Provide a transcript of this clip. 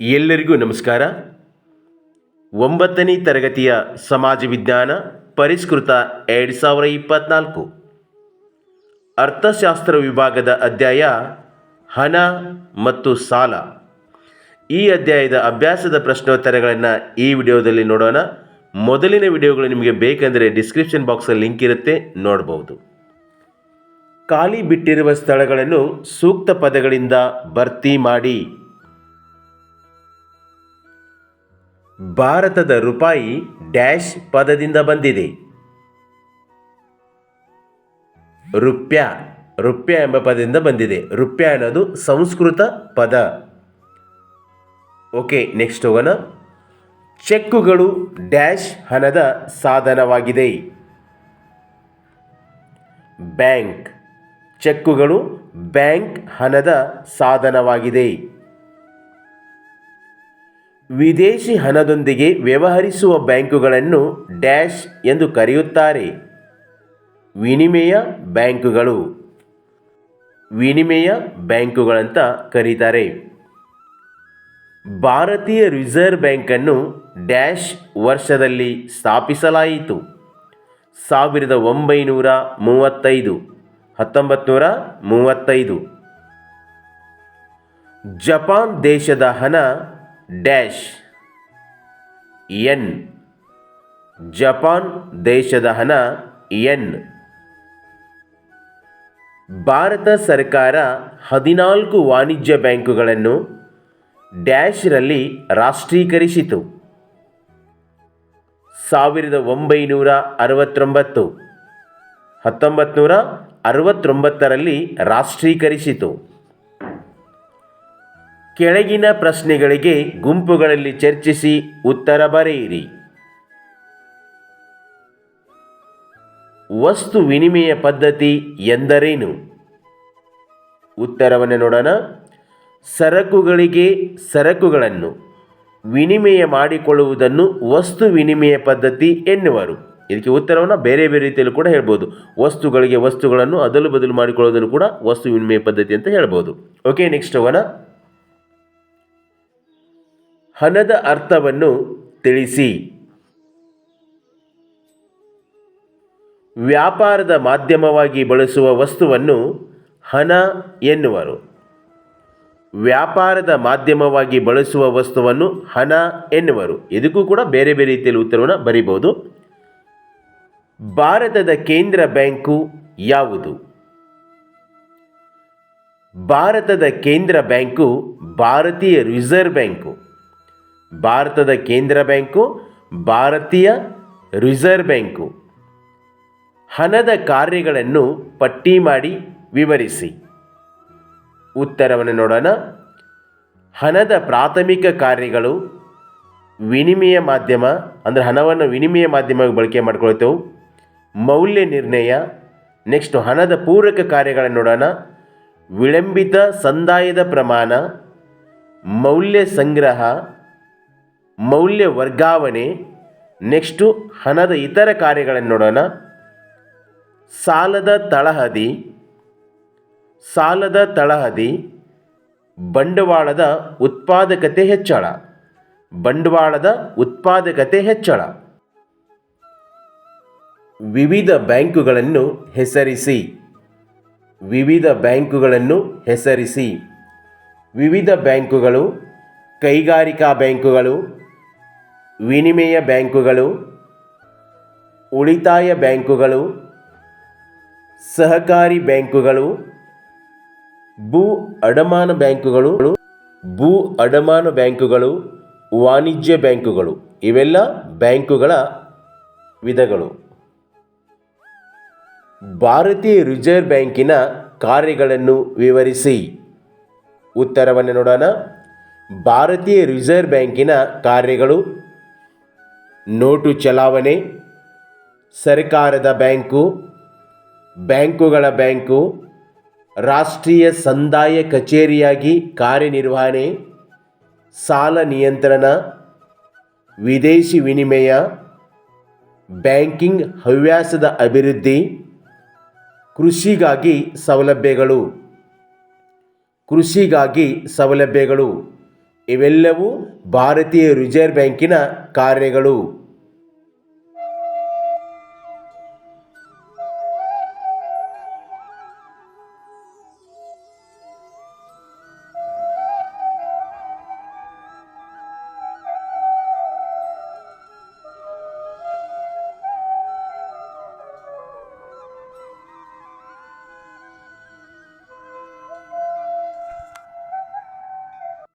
ಎಲ್ಲರಿಗೂ ನಮಸ್ಕಾರ. ಒಂಬತ್ತನೇ ತರಗತಿಯ ಸಮಾಜ ವಿಜ್ಞಾನ ಪರಿಷ್ಕೃತ ಎರಡು ಸಾವಿರ ಇಪ್ಪತ್ನಾಲ್ಕು. ಅರ್ಥಶಾಸ್ತ್ರ ವಿಭಾಗದ ಅಧ್ಯಾಯ ಹಣ ಮತ್ತು ಸಾಲ. ಈ ಅಧ್ಯಾಯದ ಅಭ್ಯಾಸದ ಪ್ರಶ್ನೋತ್ತರಗಳನ್ನು ಈ ವಿಡಿಯೋದಲ್ಲಿ ನೋಡೋಣ. ಮೊದಲಿನ ವಿಡಿಯೋಗಳು ನಿಮಗೆ ಬೇಕೆಂದರೆ ಡಿಸ್ಕ್ರಿಪ್ಷನ್ ಬಾಕ್ಸಲ್ಲಿ ಲಿಂಕ್ ಇರುತ್ತೆ ನೋಡಬಹುದು ಖಾಲಿ ಬಿಟ್ಟಿರುವ ಸ್ಥಳಗಳನ್ನು ಸೂಕ್ತ ಪದಗಳಿಂದ ಭರ್ತಿ ಮಾಡಿ. ಭಾರತದ ರೂಪಾಯಿ ಡ್ಯಾಶ್ ಪದದಿಂದ ಬಂದಿದೆ. ರುಪ್ಯ ರುಪ್ಯ ಎಂಬ ಪದದಿಂದ ಬಂದಿದೆ. ರುಪ್ಯ ಅನ್ನೋದು ಸಂಸ್ಕೃತ ಪದ. ಓಕೆ, ನೆಕ್ಸ್ಟ್ ಹೋಗೋಣ. ಚೆಕ್ಕುಗಳು ಡ್ಯಾಶ್ ಹಣದ ಸಾಧನವಾಗಿದೆ. ಬ್ಯಾಂಕ್, ಚೆಕ್ಕುಗಳು ಬ್ಯಾಂಕ್ ಹಣದ ಸಾಧನವಾಗಿದೆ. ವಿದೇಶಿ ಹಣದೊಂದಿಗೆ ವ್ಯವಹರಿಸುವ ಬ್ಯಾಂಕುಗಳನ್ನು ಡ್ಯಾಶ್ ಎಂದು ಕರೆಯುತ್ತಾರೆ. ವಿನಿಮಯ ಬ್ಯಾಂಕುಗಳು. ವಿನಿಮಯ ಬ್ಯಾಂಕುಗಳಂತ ಕರೀತಾರೆ. ಭಾರತೀಯ ರಿಸರ್ವ್ ಬ್ಯಾಂಕನ್ನು ಡ್ಯಾಶ್ ವರ್ಷದಲ್ಲಿ ಸ್ಥಾಪಿಸಲಾಯಿತು. ಸಾವಿರದ ಒಂಬೈನೂರ ಮೂವತ್ತೈದು ಹತ್ತೊಂಬತ್ತು ನೂರ ಮೂವತ್ತೈದು. ಜಪಾನ್ ದೇಶದ ಹಣ ಡ್ಯಾಶ್. ಎನ್. ಜಪಾನ್ ದೇಶದ ಹಣ, ಎನ್. ಭಾರತ ಸರ್ಕಾರ ಹದಿನಾಲ್ಕು ವಾಣಿಜ್ಯ ಬ್ಯಾಂಕುಗಳನ್ನು ಡ್ಯಾಶ್ರಲ್ಲಿ ರಾಷ್ಟ್ರೀಕರಿಸಿತು. ಸಾವಿರದ ಒಂಬೈನೂರ ಅರವತ್ತೊಂಬತ್ತು ಹತ್ತೊಂಬತ್ತು ನೂರ ಅರವತ್ತೊಂಬತ್ತರಲ್ಲಿ ರಾಷ್ಟ್ರೀಕರಿಸಿತು. ಕೆಳಗಿನ ಪ್ರಶ್ನೆಗಳಿಗೆ ಗುಂಪುಗಳಲ್ಲಿ ಚರ್ಚಿಸಿ ಉತ್ತರ ಬರೆಯಿರಿ. ವಸ್ತು ವಿನಿಮಯ ಪದ್ಧತಿ ಎಂದರೇನು? ಉತ್ತರವನ್ನು ನೋಡೋಣ. ಸರಕುಗಳಿಗೆ ಸರಕುಗಳನ್ನು ವಿನಿಮಯ ಮಾಡಿಕೊಳ್ಳುವುದನ್ನು ವಸ್ತು ವಿನಿಮಯ ಪದ್ಧತಿ ಎನ್ನುವರು. ಇದಕ್ಕೆ ಉತ್ತರವನ್ನು ಬೇರೆ ಬೇರೆ ರೀತಿಯಲ್ಲಿ ಕೂಡ ಹೇಳ್ಬೋದು. ವಸ್ತುಗಳಿಗೆ ವಸ್ತುಗಳನ್ನು ಅದಲು ಬದಲು ಮಾಡಿಕೊಳ್ಳುವುದನ್ನು ಕೂಡ ವಸ್ತು ವಿನಿಮಯ ಪದ್ಧತಿ ಅಂತ ಹೇಳ್ಬೋದು. ಓಕೆ ನೆಕ್ಸ್ಟ್ ಹೋಗೋಣ ಹಣದ ಅರ್ಥವನ್ನು ತಿಳಿಸಿ. ವ್ಯಾಪಾರದ ಮಾಧ್ಯಮವಾಗಿ ಬಳಸುವ ವಸ್ತುವನ್ನು ಹಣ ಎನ್ನುವರು. ವ್ಯಾಪಾರದ ಮಾಧ್ಯಮವಾಗಿ ಬಳಸುವ ವಸ್ತುವನ್ನು ಹಣ ಎನ್ನುವರು. ಇದಕ್ಕೂ ಕೂಡ ಬೇರೆ ಬೇರೆ ರೀತಿಯಲ್ಲಿ ಉತ್ತರವನ್ನು ಬರೀಬಹುದು. ಭಾರತದ ಕೇಂದ್ರ ಬ್ಯಾಂಕು ಯಾವುದು? ಭಾರತದ ಕೇಂದ್ರ ಬ್ಯಾಂಕು ಭಾರತೀಯ ರಿಸರ್ವ್ ಬ್ಯಾಂಕು. ಭಾರತದ ಕೇಂದ್ರ ಬ್ಯಾಂಕು, ಭಾರತೀಯ ರಿಸರ್ವ್ ಬ್ಯಾಂಕು. ಹಣದ ಕಾರ್ಯಗಳನ್ನು ಪಟ್ಟಿ ಮಾಡಿ ವಿವರಿಸಿ. ಉತ್ತರವನ್ನು ನೋಡೋಣ. ಹಣದ ಪ್ರಾಥಮಿಕ ಕಾರ್ಯಗಳು ವಿನಿಮಯ ಮಾಧ್ಯಮ, ಅಂದರೆ ಹಣವನ್ನು ವಿನಿಮಯ ಮಾಧ್ಯಮವಾಗಿ ಬಳಕೆ ಮಾಡಿಕೊಳ್ತೇವೆ. ಮೌಲ್ಯ ನಿರ್ಣಯ. ನೆಕ್ಸ್ಟ್ ಹಣದ ಪೂರಕ ಕಾರ್ಯಗಳನ್ನು ನೋಡೋಣ. ವಿಳಂಬಿತ ಸಂದಾಯದ ಪ್ರಮಾಣ. ಮೌಲ್ಯ ಸಂಗ್ರಹ. ಮೌಲ್ಯ ವರ್ಗಾವಣೆ, ನೆಕ್ಸ್ಟು ಹಣದ ಇತರ ಕಾರ್ಯಗಳನ್ನು ನೋಡೋಣ. ಸಾಲದ ತಳಹದಿ ಸಾಲದ ತಳಹದಿ, ಬಂಡವಾಳದ ಉತ್ಪಾದಕತೆ ಹೆಚ್ಚಳ, ಬಂಡವಾಳದ ಉತ್ಪಾದಕತೆ ಹೆಚ್ಚಳ. ವಿವಿಧ ಬ್ಯಾಂಕುಗಳನ್ನು ಹೆಸರಿಸಿ, ವಿವಿಧ ಬ್ಯಾಂಕುಗಳನ್ನು ಹೆಸರಿಸಿ, ವಿವಿಧ ಬ್ಯಾಂಕುಗಳು, ಕೈಗಾರಿಕಾ ಬ್ಯಾಂಕುಗಳು ವಿನಿಮಯ ಬ್ಯಾಂಕುಗಳು, ಉಳಿತಾಯ ಬ್ಯಾಂಕುಗಳು, ಸಹಕಾರಿ ಬ್ಯಾಂಕುಗಳು, ಭೂ ಅಡಮಾನ ಬ್ಯಾಂಕುಗಳು, ಭೂ ಅಡಮಾನ ಬ್ಯಾಂಕುಗಳು, ವಾಣಿಜ್ಯ ಬ್ಯಾಂಕುಗಳು. ಇವೆಲ್ಲ ಬ್ಯಾಂಕುಗಳ ವಿಧಗಳು. ಭಾರತೀಯ ರಿಸರ್ವ್ ಬ್ಯಾಂಕಿನ ಕಾರ್ಯಗಳನ್ನು ವಿವರಿಸಿ. ಉತ್ತರವನ್ನು ನೋಡೋಣ. ಭಾರತೀಯ ರಿಸರ್ವ್ ಬ್ಯಾಂಕಿನ ಕಾರ್ಯಗಳು ನೋಟು ಚಲಾವಣೆ, ಸರ್ಕಾರದ ಬ್ಯಾಂಕು, ಬ್ಯಾಂಕುಗಳ ಬ್ಯಾಂಕು, ರಾಷ್ಟ್ರೀಯ ಸಂದಾಯ ಕಚೇರಿಯಾಗಿ ಕಾರ್ಯನಿರ್ವಹಣೆ, ಸಾಲ ನಿಯಂತ್ರಣ, ವಿದೇಶಿ ವಿನಿಮಯ, ಬ್ಯಾಂಕಿಂಗ್ ಹವ್ಯಾಸದ ಅಭಿವೃದ್ಧಿ, ಕೃಷಿಗಾಗಿ ಸೌಲಭ್ಯಗಳು. ಕೃಷಿಗಾಗಿ ಸೌಲಭ್ಯಗಳು. ಇವೆಲ್ಲವೂ ಭಾರತೀಯ ರಿಸರ್ವ್ ಬ್ಯಾಂಕಿನ ಕಾರ್ಯಗಳು.